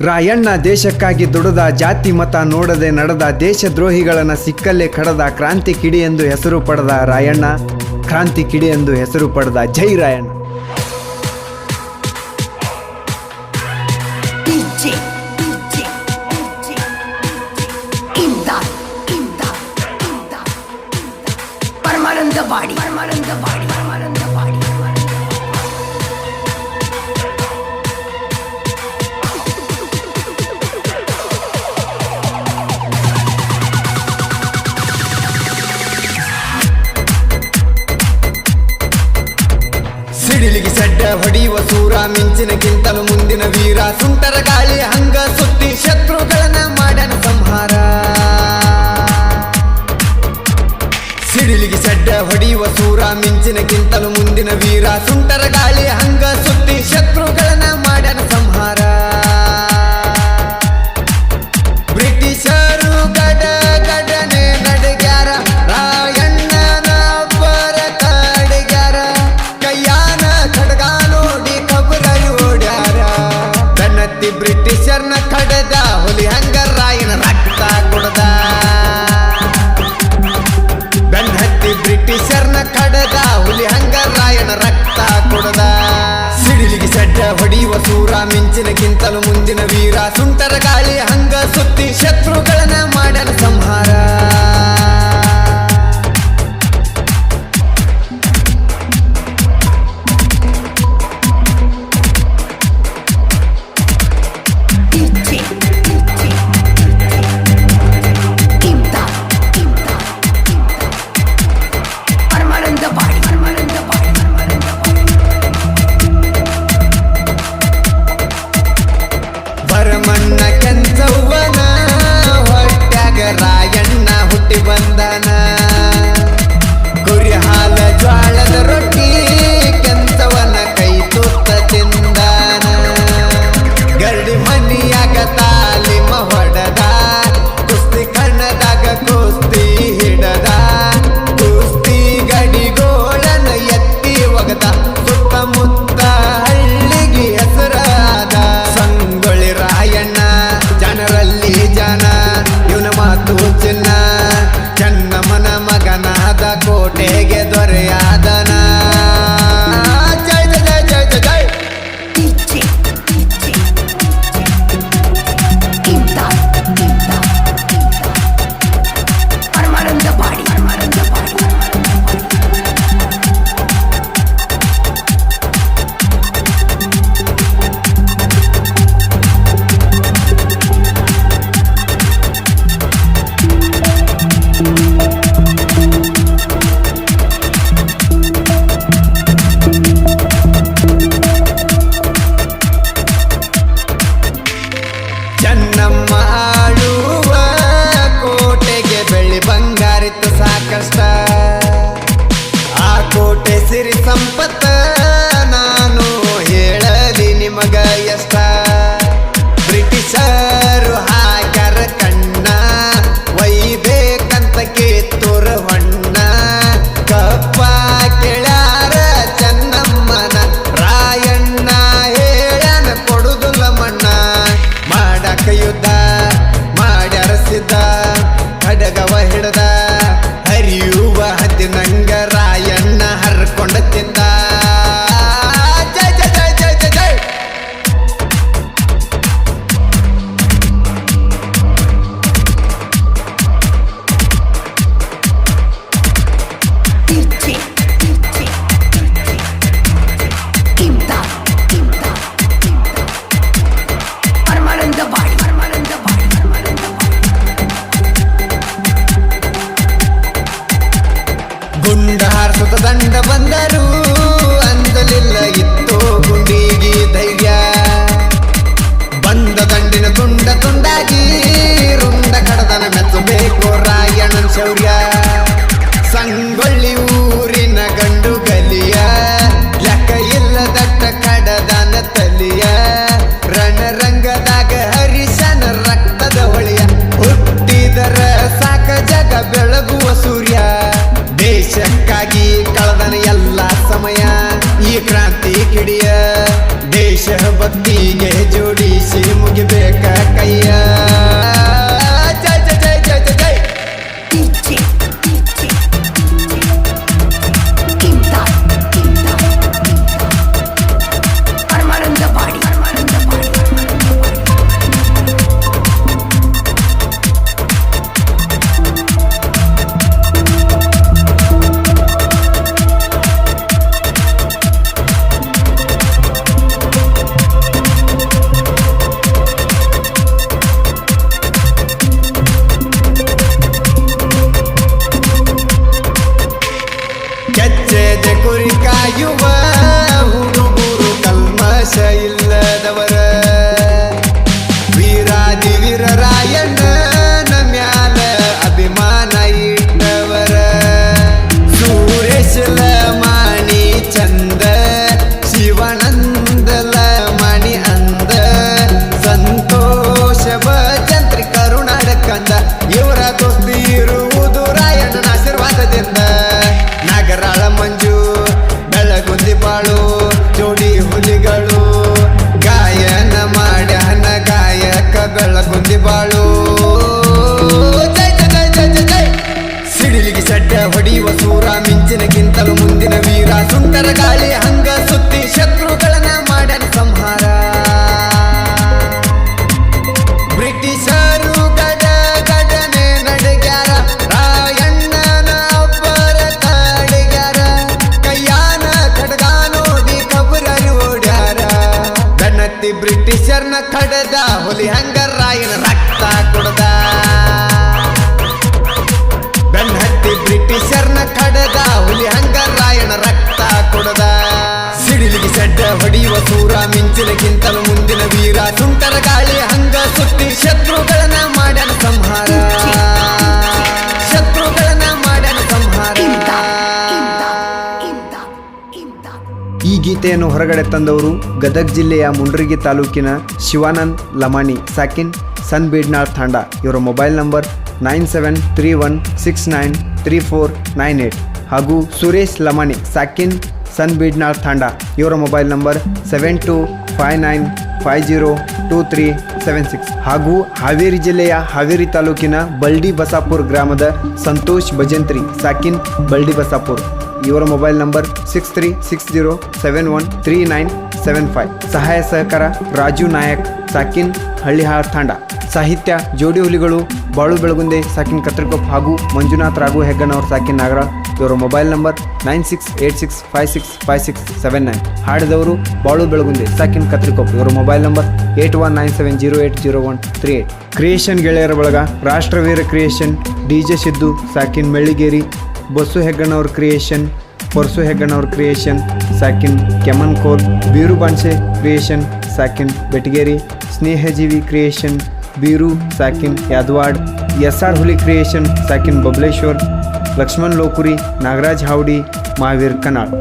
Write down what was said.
ರಾಯಣ್ಣ ದೇಶಕ್ಕಾಗಿ ದುಡಿದ ಜಾತಿ ಮತ ನೋಡದೆ ನಡೆದ ದೇಶದ್ರೋಹಿಗಳನ್ನ ಸಿಕ್ಕಲ್ಲೇ ಕಡದ ಕ್ರಾಂತಿ ಕಿಡಿ ಎಂದು ಹೆಸರು ಪಡೆದ ರಾಯಣ್ಣ ಕ್ರಾಂತಿ ಕಿಡಿ ಎಂದು ಹೆಸರು ಪಡೆದ ಜೈ ರಾಯಣ್ಣ. ಹೊಡೆಯುವ ಸೂರ ಮಿಂಚಿನಕ್ಕಿಂತಲೂ ಮುಂದಿನ ವೀರ. ಸುಂಟರ ಗಾಳಿ ಹಂಗ ಸುತ್ತಿ ಶತ್ರುಗಳನ್ನ ಮಾಡನ ಸಂಹಾರ. ಸಿಡಿಲಿಗೆ ಸಡ್ಡ ಹೊಡೆಯುವ ಸೂರ ಮಿಂಚಿನಕ್ಕಿಂತಲೂ ಮುಂದಿನ ವೀರ. ಸುಂಟರ ಗಾಳಿ ಬಾಳು. ಸಿಡಿಲಿಗೆ ಚಡ್ಡ ಹೊಡೆಯುವ ಸೂರ ಮಿಂಚಿನಗಿಂತಲೂ ಮುಂದಿನ ವೀರ. ಸುಂಟರ ಗಾಳಿ ಹಂಗ ಸುತ್ತಿ ಶತ್ರುಗಳನ್ನ ಮಾಡನ ಸಂಹಾರ. ಬ್ರಿಟಿಷರು ಗಡ, ಗಡನೆ ನಡೆಗ್ಯಾರ. ರಾಯಣ್ಣನ ಒಬ್ಬರ ಕಾಡಿಗ್ಯಾರ. ಕೈಯಾನ ಖಡ್ಗ ನೋಡಿ ಕಬರರು ಓಡ್ಯಾರ. ಗಣತಿ ಬ್ರಿಟಿಷರ್ನ ಕಡದ ಹುಲಿ ಹಂಗ ರಾಯಣ್ಣ ಹೊಡೆಯುವ ಸೂರ, ಮಿಂಚಿನಕ್ಕಿಂತಲೂ ಮುಂದಿನ ವೀರ. ಸುಂಟರ ಗಾಳಿ ಹಂಗ ಸುತ್ತಿ ಶತ್ರುಗಳನ್ನ ಮಾಡನ ಸಂಹಾರ. ಶತ್ರುಗಳನ್ನ ಮಾಡನ ಸಂಹಾರ. ಈ ಗೀತೆಯನ್ನು ಹೊರಗಡೆ ತಂದವರು ಗದಗ್ ಜಿಲ್ಲೆಯ ಮುಂಡ್ರಿಗಿ ತಾಲೂಕಿನ ಶಿವಾನಂದ್ ಲಮಾಣಿ ಸಾಕಿನ್ ಸನ್ ಬೀಡ್ನಾಳ್ ತಾಂಡ. ಇವರ mobile number nine seven three one six nine three four nine ಹಾಗೂ ಸುರೇಶ್ ಲಮಾಣಿ ಸಾಕಿನ್ ಸನ್ ಬೀಡ್ನಾಳ್ ತಾಂಡ ಇವರ mobile number seven two five nine five zero two three seven six ಹಾಗೂ ಹಾವೇರಿ ಜಿಲ್ಲೆಯ ಹಾವೇರಿ ತಾಲೂಕಿನ ಬಲ್ಡಿ ಬಸಾಪುರ್ ಗ್ರಾಮದ ಸಂತೋಷ್ ಭಜಂತ್ರಿ ಸಾಕಿನ್ ಬಲ್ಡಿ ಬಸಾಪುರ್ ಇವರ mobile number six three six zero seven one three nine seven five ಸಹಾಯ ಸಹಕಾರ ರಾಜು ನಾಯಕ್ ಸಾಕಿನ್ ಹಳ್ಳಿಹಾಳ್ ತಾಂಡ ಸಾಹಿತ್ಯ, ಜೋಡಿ ಹುಲಿಗಳು ಬಾಳು ಬೆಳಗುಂದೆ ಸಾಕಿನ್ ಕತ್ರಿಕೊಪ್ ಹಾಗೂ ಮಂಜುನಾಥ್ ರಾಘು ಹೆಗ್ಗನವರ್ ಸಾಕಿನ್ ನಾಗರ. ಇವರ mobile number nine six eight six five six five six seven nine. ಹಾಡಿದವರು Balu Belagunde ಸಾಕಿನ್ ಕತ್ರಿಕೊಪ್ ಇವರ mobile number eight one nine seven zero eight zero one three eight. Creation ಗೆಳೆಯರ ಬಳಗ Rashtraveera creation D J Siddu, ಸಾಕಿನ್ Melligeri, Basu Hegganavar creation, Parsu Hegganavar creation, ಸಾಕಿನ್ ಕೆಮನ್ ಕೋಲ್ ಬೀರು Banse creation, ಸಾಕಿನ್ ಬೆಟಗೇರಿ, ಸ್ನೇಹಜೀವಿ creation ಬೀರು, ಸಾಕಿನ್, Yadawad S R Huli creation, ಸಾಕಿನ್ Babaleshwar, Lakshman ಲೋಕುರಿ, Nagaraj Havadi, Mahavir ಕನಾಳ್